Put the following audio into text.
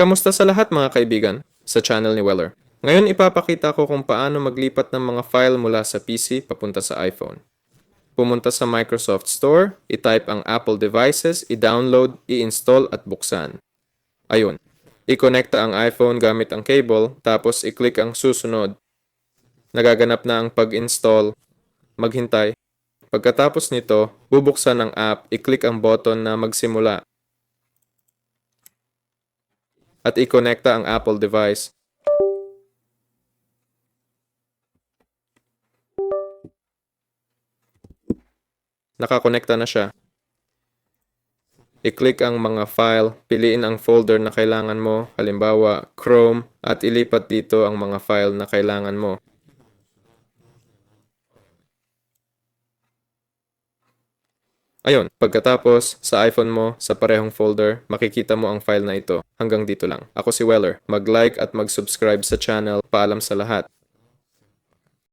Kamusta sa lahat mga kaibigan sa channel ni Weller? Ngayon ipapakita ko kung paano maglipat ng mga file mula sa PC papunta sa iPhone. Pumunta sa Microsoft Store, itype ang Apple devices, i-download, i-install at buksan. Ayun. I-connecta ang iPhone gamit ang cable, tapos i-click ang susunod. Nagaganap na ang pag-install. Maghintay. Pagkatapos nito, bubuksan ang app, i-click ang button na magsimula. At i-connecta ang Apple device. Nakakonekta na siya. I-click ang mga file, piliin ang folder na kailangan mo, halimbawa Chrome, at ilipat dito ang mga file na kailangan mo. Ayun, pagkatapos sa iPhone mo, sa parehong folder, makikita mo ang file na ito. Hanggang dito lang. Ako si Weller. Mag-like at mag-subscribe sa channel. Paalam sa lahat.